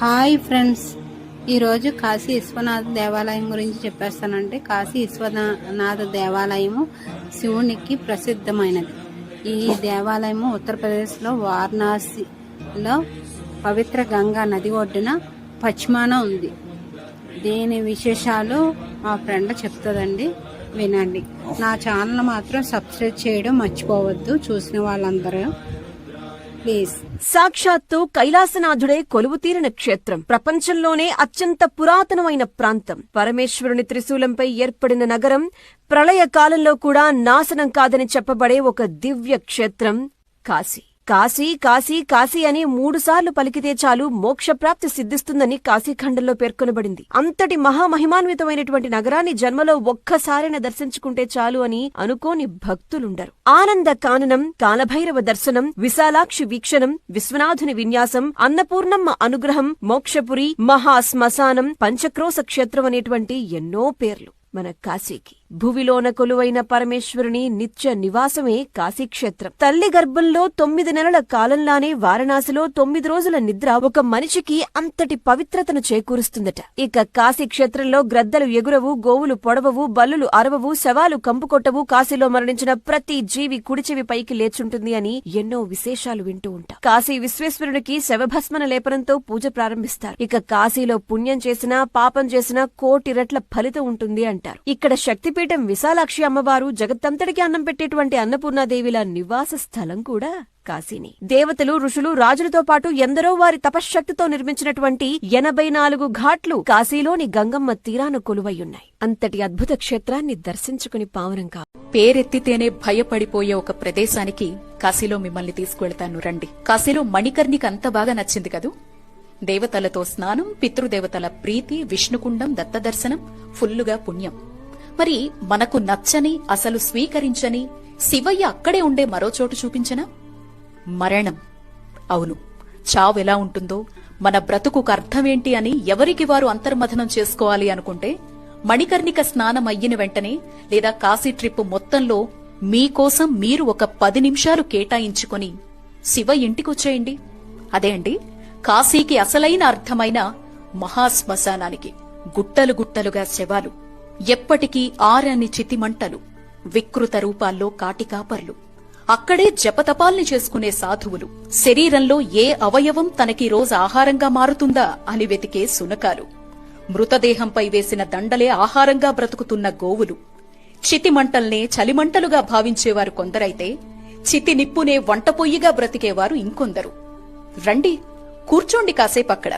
Hi friends. ఈరోజు కాశీ విశ్వనాథ దేవాలయం గురించి చెప్పేస్తానంటే కాశీ విశ్వనాథ దేవాలయము శివునికి ప్రసిద్ధమైనది. ఈ దేవాలయము ఉత్తరప్రదేశ్లో వారణాసిలో పవిత్ర గంగా నది ఒడ్డున పశ్చిమాన ఉంది. దీని విశేషాలు మా ఫ్రెండ్ చెప్తుందండి వినండి. నా ఛానల్ మాత్రం సబ్స్క్రైబ్ చేయడం మర్చిపోవద్దు చూసిన వాళ్ళందరూ. ప్లీజ్. సాక్షాత్తు కైలాసనాథుడే కొలువుతీరిన క్షేత్రం. ప్రపంచంలోనే అత్యంత పురాతనమైన ప్రాంతం. పరమేశ్వరుని త్రిశూలంపై ఏర్పడిన నగరం ప్రళయ కాలంలో కూడా నాశనం కాదని చెప్పబడే ఒక దివ్య క్షేత్రం కాశీ. కాశీ కాశీ కాశీ అని మూడుసార్లు పలికితే చాలు మోక్షప్రాప్తి సిద్ధిస్తుందని కాశీఖండంలో పేర్కొనబడింది. అంతటి మహామహిమాన్వితమైనటువంటి నగరాన్ని జన్మలో ఒక్కసారైనా దర్శించుకుంటే చాలు అని అనుకోని భక్తులుండరు. ఆనంద కాననం కాలభైరవ దర్శనం విశాలాక్షి వీక్షణం విశ్వనాథుని విన్యాసం అన్నపూర్ణమ్మ అనుగ్రహం మోక్షపురి మహాశ్మశానం పంచక్రోశ క్షేత్రం అనేటువంటి ఎన్నో పేర్లు మన కాశీకి. భువిలోన కొలువైన పరమేశ్వరుని నిత్య నివాసమే కాశీక్షేత్రం. తల్లి గర్భంలో తొమ్మిది నెలల కాలంలానే వారణాసిలో తొమ్మిది రోజుల నిద్ర ఒక మనిషికి అంతటి పవిత్రతను చేకూరుస్తుందట. ఇక కాశీక్షేత్రంలో గ్రద్దలు ఎగురవు గోవులు పొడవవు బల్లులు అరవవు శవాలు కంపుకొట్టవు కాశీలో మరణించిన ప్రతి జీవి కుడిచెవి పైకి లేచుంటుంది అని ఎన్నో విశేషాలు వింటూ ఉంటాం. కాశీ విశ్వేశ్వరునికి శవభస్మన లేపనంతో పూజ ప్రారంభిస్తారు. ఇక కాశీలో పుణ్యం చేసినా పాపం చేసినా కోటి రెట్ల ఫలితం ఉంటుంది అంటారు. ఇక్కడ శక్తి శక్తిపీఠం విశాలాక్షి అమ్మవారు జగత్తంతటికి అన్నం పెట్టేటువంటి అన్నపూర్ణాదేవిల నివాస స్థలం కూడా కాశీని. దేవతలు ఋషులు రాజులతో పాటు ఎందరో వారి తపశ్శక్తితో నిర్మించినటువంటి ఎనభై నాలుగు ఘాట్లు కాశీలోని గంగమ్మ తీరాన కొలువయ్యున్నాయి. అంతటి అద్భుత క్షేత్రాన్ని దర్శించుకుని పావనం కా పేరెత్తితేనే భయపడిపోయే ఒక ప్రదేశానికి కాశీలో మిమ్మల్ని తీసుకువెళ్తాను రండి. కాశీలో మణికర్ణికి అంత బాగా నచ్చింది కదూ? దేవతలతో స్నానం పితృదేవతల ప్రీతి విష్ణుకుండం దత్తదర్శనం ఫుల్లుగా పుణ్యం. మరి మనకు నచ్చని అసలు స్వీకరించని శివయ్య అక్కడే ఉండే మరో చోటు చూపించనా? మరణం. అవును. చావు ఎలా ఉంటుందో మన బ్రతుకుకు అర్థమేంటి అని ఎవరికి వారు అంతర్మథనం చేసుకోవాలి అనుకుంటే మణికర్ణిక స్నానం అయ్యిన వెంటనే లేదా కాశీ ట్రిప్ మొత్తంలో మీకోసం మీరు ఒక పది నిమిషాలు కేటాయించుకుని శివ ఇంటికొచ్చేయండి. అదే అండి కాశీకి అసలైన అర్థమైన మహాశ్మశానానికి గుట్టలు గుట్టలుగా శవాలు. ఎప్పటికీ ఆరని చితిమంటలు వికృత రూపాల్లో కాటికాపర్లు అక్కడే జపతపాల్ని చేసుకునే సాధువులు. శరీరంలో ఏ అవయవం తనకి రోజు ఆహారంగా మారుతుందా అని వెతికే సునకాలు. మృతదేహంపై వేసిన దండలే ఆహారంగా బ్రతుకుతున్న గోవులు. చితిమంటల్నే చలిమంటలుగా భావించేవారు కొందరైతే చితి నిప్పునే వంటపొయ్యిగా బ్రతికేవారు ఇంకొందరు. రండి కూర్చోండి కాసేపక్కడ.